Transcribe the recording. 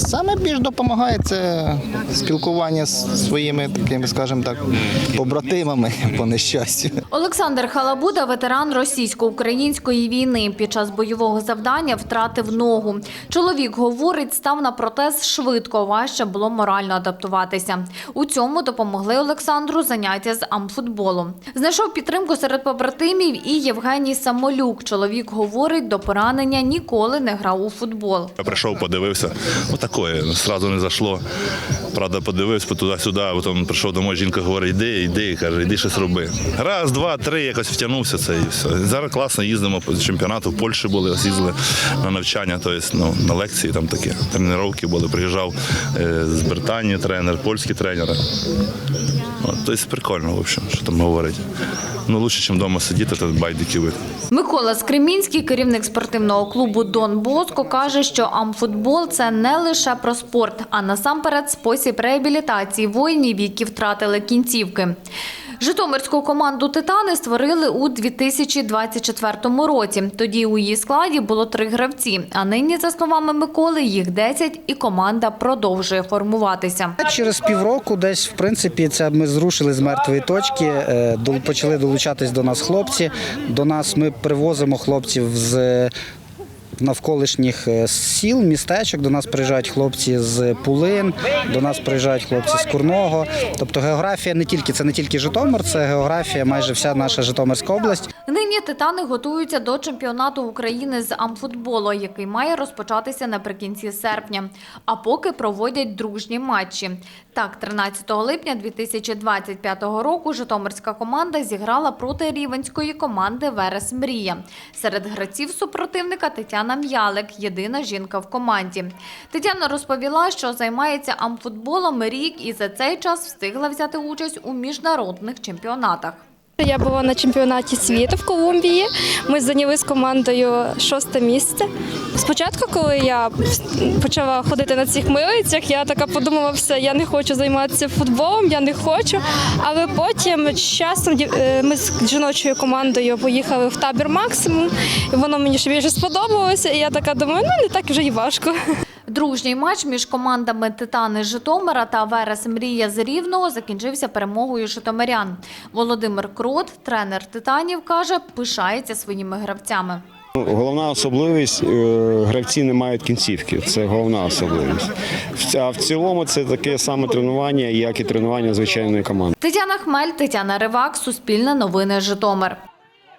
Саме більш допомагає це спілкування з своїми такими, скажімо так, побратимами по нещастю. Олександр Халабуда – ветеран російсько-української війни. Під час бойового завдання втратив ногу. Чоловік говорить, став на протез швидко, важче було морально адаптуватися. У цьому допомогли Олександру заняття з амфутболу. Знайшов підтримку серед побратимів і Євгеній Самолюк. Чоловік говорить, до поранення ніколи не грав у футбол. Я прийшов, подивився. Отакое, зразу не зайшло. Правда, подивився туди-сюди, а потім прийшов домой, жінка говорить, йди, йди, каже, йди щось роби. Раз, два, три, якось втягнувся це і все. Зараз класно їздимо по чемпіонату, в Польщі були, ось на навчання, тобто ну, на лекції там такі, тренування були. Приїжджав е, з Британії тренер, польські тренери. Тобто прикольно, в общем, що там говорити. Ну, краще, ніж вдома сидіти та байдики вити. Микола Скремінський, керівник спортивного клубу Дон Боско, каже, що амфутбол це не лише про спорт, а насамперед спосіб реабілітації воїнів, які втратили кінцівки. Житомирську команду Титани створили у 2024 році. Тоді у її складі було три гравці. А нині, за словами Миколи, їх 10 і команда продовжує формуватися. Через півроку, десь в принципі, це ми зрушили з мертвої точки. е, Почали долучатись до нас хлопці. До нас ми привозимо хлопців з. Навколишніх е, сіл, містечок до нас приїжджають хлопці з Пулин, до нас приїжджають хлопці з Курного. Тобто географія не тільки це не тільки Житомир, це географія, майже вся наша Житомирська область. Нині титани готуються до чемпіонату України з амфутболу, який має розпочатися наприкінці серпня. А поки проводять дружні матчі. Так, 13 липня 2025 року Житомирська команда зіграла проти рівенської команди Верес Мрія. Серед гравців супротивника Тетяна М'ялик, єдина жінка в команді. Тетяна розповіла, що займається амфутболом рік і за цей час встигла взяти участь у міжнародних чемпіонатах. Я була на чемпіонаті світу в Колумбії. Ми зайняли з командою шосте місце. Спочатку, коли я почала ходити на цих милицях, я така подумала, все, я не хочу займатися футболом, я не хочу. Але потім з часом е, ми з жіночою командою поїхали в табір максимум, воно мені ще більше сподобалося. І я така думаю, ну не так вже й важко. Дружній матч між командами Титани Житомира та Верес Мрія з Рівного закінчився перемогою житомирян. Володимир Крот, тренер Титанів, каже, пишається своїми гравцями. Головна особливість е, гравці не мають кінцівки. Це головна особливість. А в цілому це таке саме тренування, як і тренування звичайної команди. Тетяна Хмель, Тетяна Ривак, Суспільне новини Житомир.